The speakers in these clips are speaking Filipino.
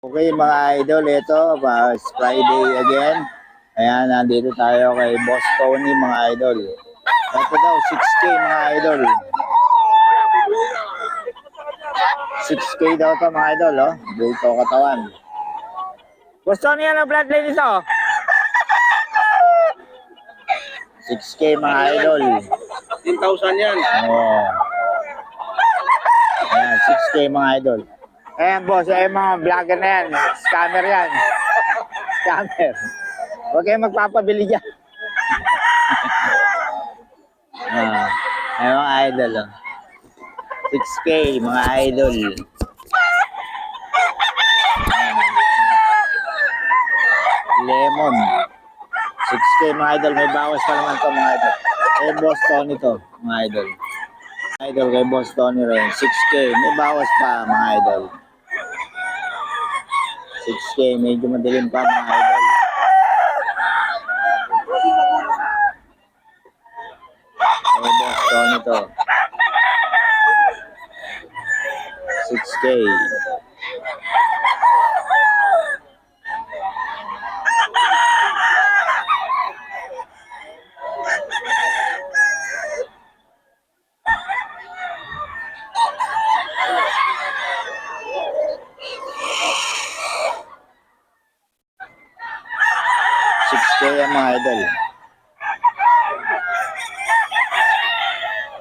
Okay mga idol, ito, uh, Friday again. Ayan, nandito tayo kay Boss Tony mga idol. Ito daw, 6K mga idol. 6K daw to mga idol, oh. Dito katawan. Boss Tony, ano bloodline ito? 6K mga idol. 10,000 yan. Oo. Ayan, 6K mga idol. Ayan boss, ayan mga vlogger na yan. Scammer yan. Scammer. Huwag kayong magpapabili dyan. ah, ayan mga idol. Oh. 6K mga idol. Lemon. 6K mga idol. May bawas pa naman to mga idol. Eh, boss Tony to, mga idol. Idol kay Boss Tony rin. 6K. May bawas pa, mga idol. 6K. Medyo madilim pa, mga idol. Kay Boss Tony to. 6K. Idol.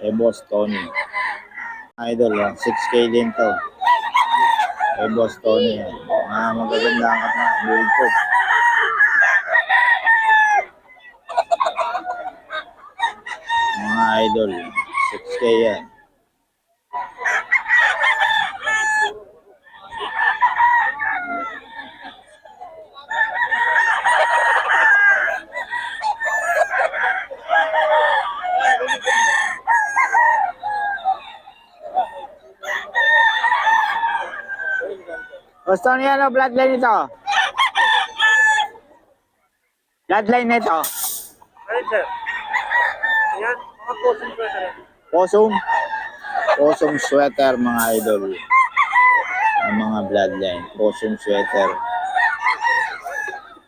Eh, Boss Tony. Idol, oh. 6K din to. Eh, Boss Tony. oh. Ah, magaganda ang kata. Build ko. Mga idol, 6K yan. Boss Tony, ano bloodline ito? Bloodline nito? Ayun, sir. Yan, mga ko, sir. Posong. Posong sweater mga idol. Ang mga bloodline. Posong sweater.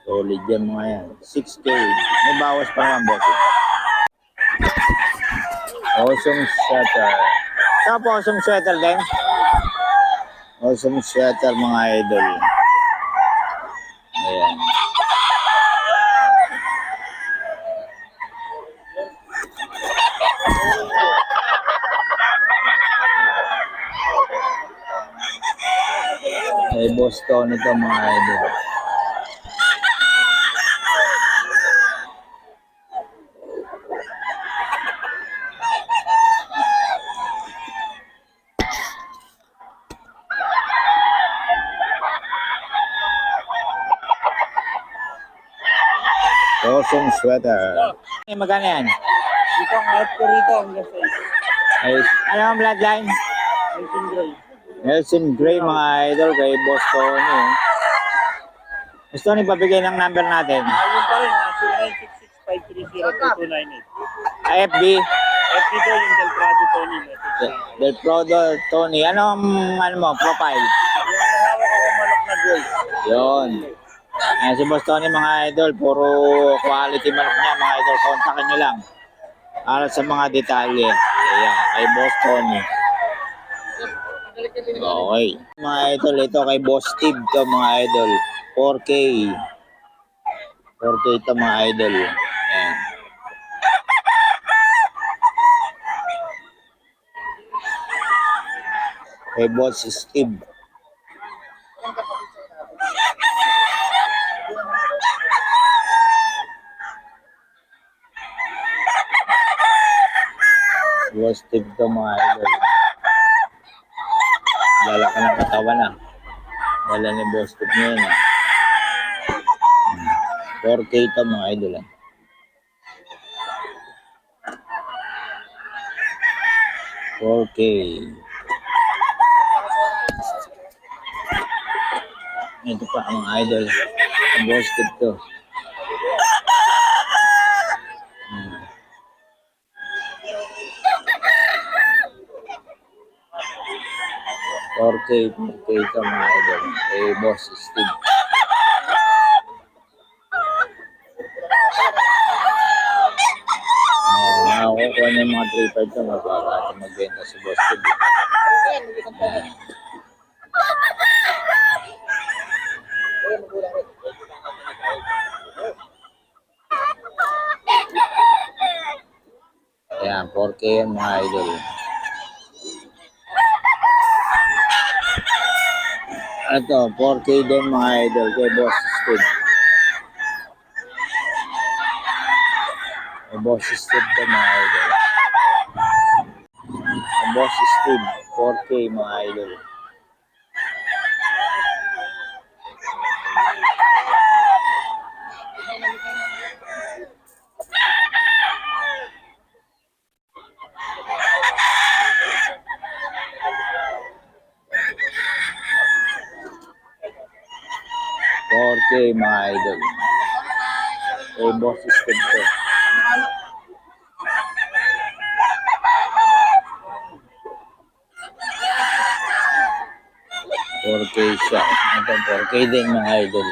Solid yan mga yan. 6K. May bawas pa naman boss. Posong sweater. Sa posong sweater din? Posong sweater mga idol. Ayan. May boss to nito mga idol. Rosong sweater. Ay, magkano yan? Dito ang out ko rito. Ay, ano ang bloodline? Nelson Gray. Nelson Gray mga idol kay Boss Tony. eh. Boss Tony, pabigay ng number natin. Ayun pa rin, ah, 0966-530-2298. FB, FB ko yung Del Prado Tony. message De- lang. Del Prodo Tony. Ano ang ano mo, profile? Yung hawak ako manok na gold. Yon. Ayan si Boss Tony mga idol, puro quality manok niya mga idol. Kontakin nyo lang. Para sa mga detalye. Ayan, kay Boss Tony. Okay. Mga idol, ito kay Boss Steve to mga idol. 4K. 4K to mga idol. Ayan. Kay Boss Steve. Boss Steve to mga idol. Lalaki ng katawan na. Dala ni Boss Steve ngayon. ah. Hmm. 4K to mga idol. ah. K. Ito pa ang idol. Ang Boss Steve to. 4K, 4K ito mga. Eh, boss, Steve. Uh, nakakukuha mga 3.5 ito, magkakating magbenta boss. Ayan, 4K yan mga idol. Ito, 4K din mga idol kay Boss Steve. Kay Boss Steve to mga idol. Kay Boss Steve, 4K mga idol. K mga idol. Kay Boss Steve to. K siya. Ito, 4K din mga idol.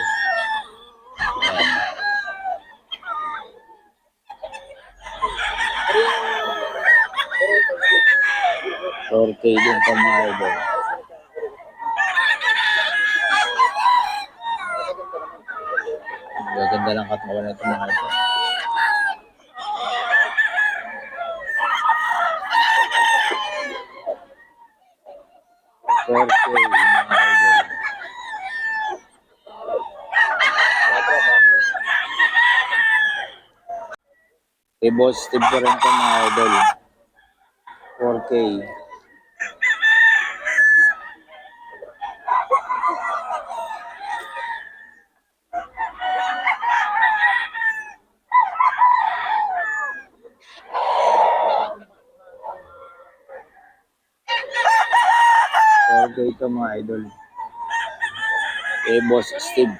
Ayan. Din to mga idol. Gaganda ng katawan mga. Four K mga idol. Kay Boss Steve ko rin to mga idol. 4K. K ito mga idol. Kay Boss Steve.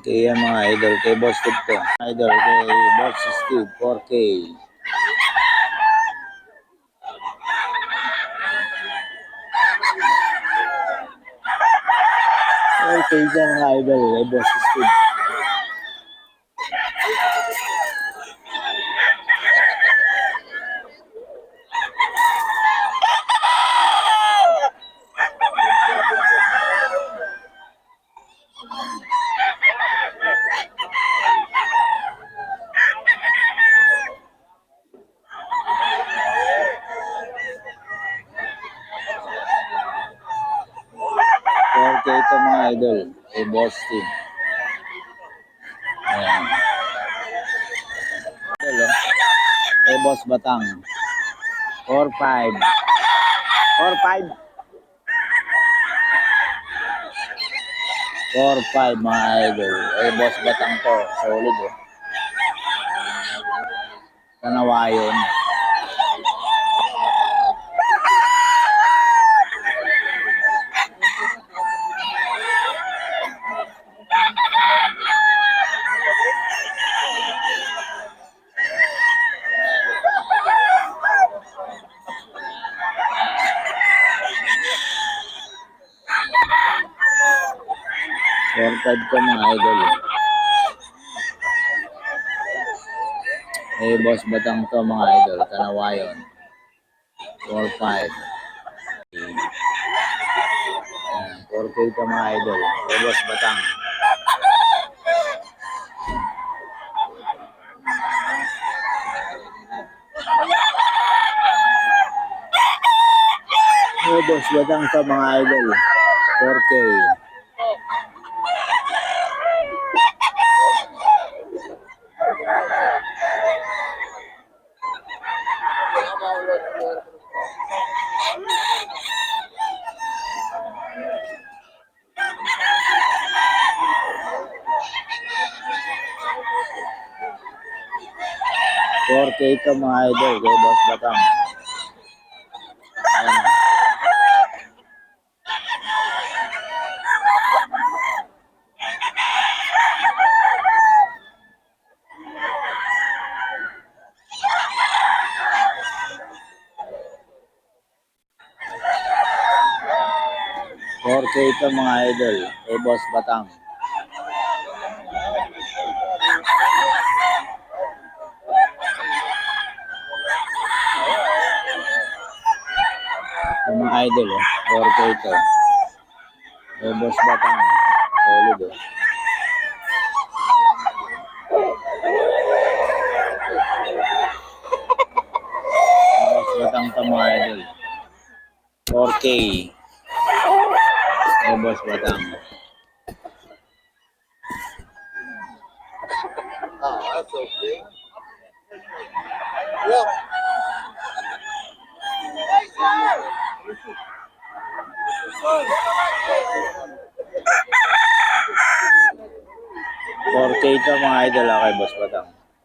K yan mga idol. Kay Boss Steve to. Idol kay Boss Steve. 4K. Okay dyan mga idol. Kay Boss Steve. Four K ito mga idol. Kay Boss Steve. Ayan. Idol oh. Kay Boss Batang. 4-5. 4-5. 4-5 mga idol. Kay Boss Batang to. Solid oh. Kanawayon. Five ko mga idol. Eh, boss batang to mga idol. Kanawayon. Four five. Four K to mga idol. Eh, boss batang. Eh, boss batang to mga idol. 4K. cake ka mga idol kay Boss Batang. Ayan. Or kay ito mga idol, kay Boss Batang. idol ya, eh. Or ko ito. Eh, boss batang. Solid eh. Boss batang to mga idol. 4K. Eh, boss batang. Ah, that's okay. Yeah. 4K ito mga idol ah, kay Boss Batang.